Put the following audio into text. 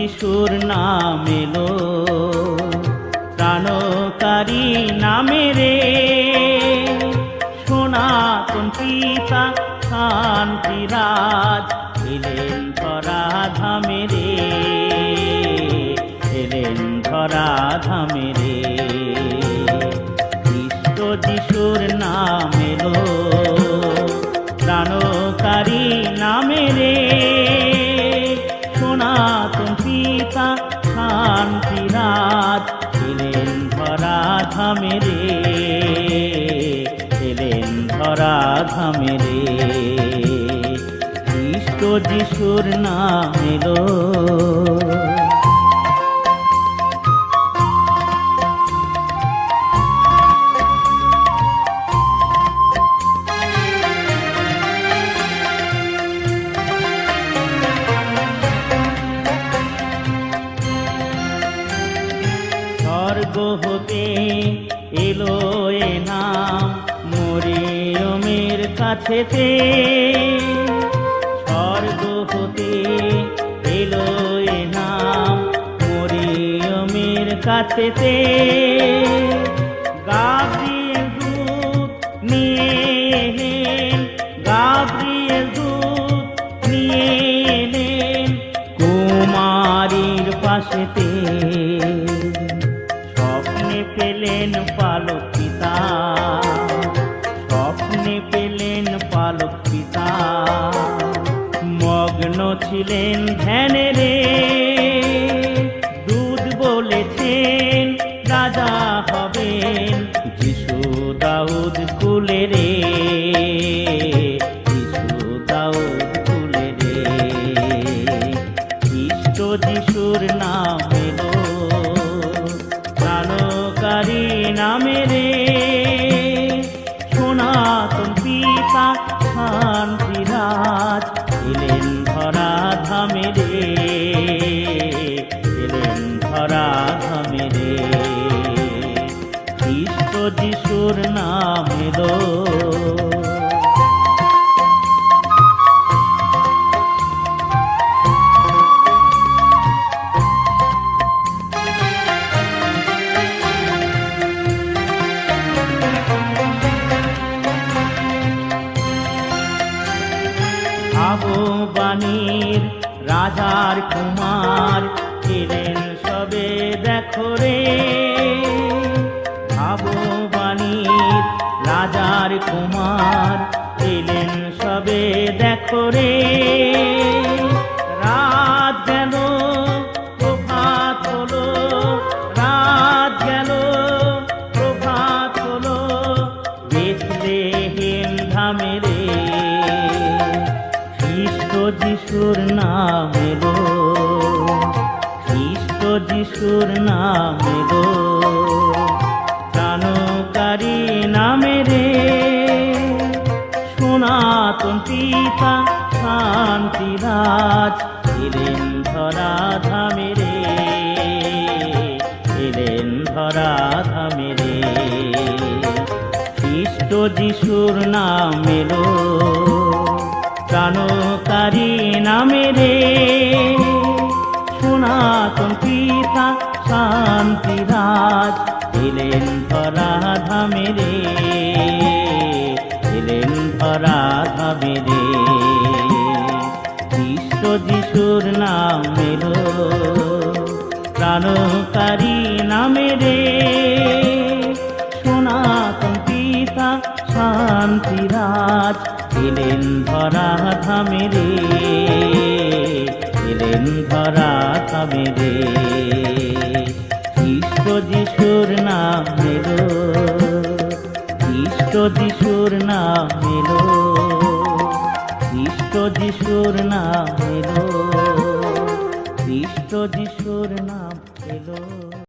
যিশুর নাম এলো। প্রাণকারী নামে রে। সনাতন পিতা শান্তিরাজ এলেন ধরা ধামে রে। এলেন ধরা ধামে রে। খ্রিস্ট যিশুর নাম এলো। প্রাণকারী নামে রে। সনাতন পিতা শান্তিনাথ এলেন ধরা ধামে রে এলেন ধরা ধামে রে। খ্রিস্ট যিশুর নাম এলো। স্বর্গ হতে এলো এ নাম মরিয়মের কাছেতে। স্বর্গ হতে এলো এ নাম মরিয়মের কাছেতে। গাব্রিয়েল নিয়ে এলেন নিয়ে কুমারীর পাশেতে। পেলেন পালক পিতা। স্বপ্নে পেলেন পালক পিতা। মগ্ন ছিলেন ধ্যানে রে নামে রে। সনাতন পিতা শান্তিরাজ, এলেন ধরা ধামে রে। এলেন ধরা ধামে রে। খ্রিস্ট যিশুর নামে এলো। ভাববাণীর রাজার কুমার এলেন সবে দেখো রে। ভাববাণীর রাজার কুমার এলেন সবে দেখো রে। রাত গেল প্রভাত হলো যিশুর নাম এলো খ্রিস্ট যিশুর নাম এলো প্রাণকারী নামে রে, সনাতন পিতা শান্তিরাজ, এলেন ধরা ধামে রে। এলেন ধরা ধামে রে। খ্রিস্ট যিশুর নাম এলো প্রাণকারী নামে রে। সনাতন পিতা শান্তিরাজ এলেন ধরা ধামে রে। এলেন ধরা ধামে রে। খ্রিস্ট যিশুর নাম এলো। প্রাণকারী নামে রে। ধরা তবে রে। খ্রিস্ট যিশুর নাম মেলো খ্রিস্ট যিশুর নাম মেলো খ্রিস্ট যিশুর নাম মেলো খ্রিস্ট যিশুর নাম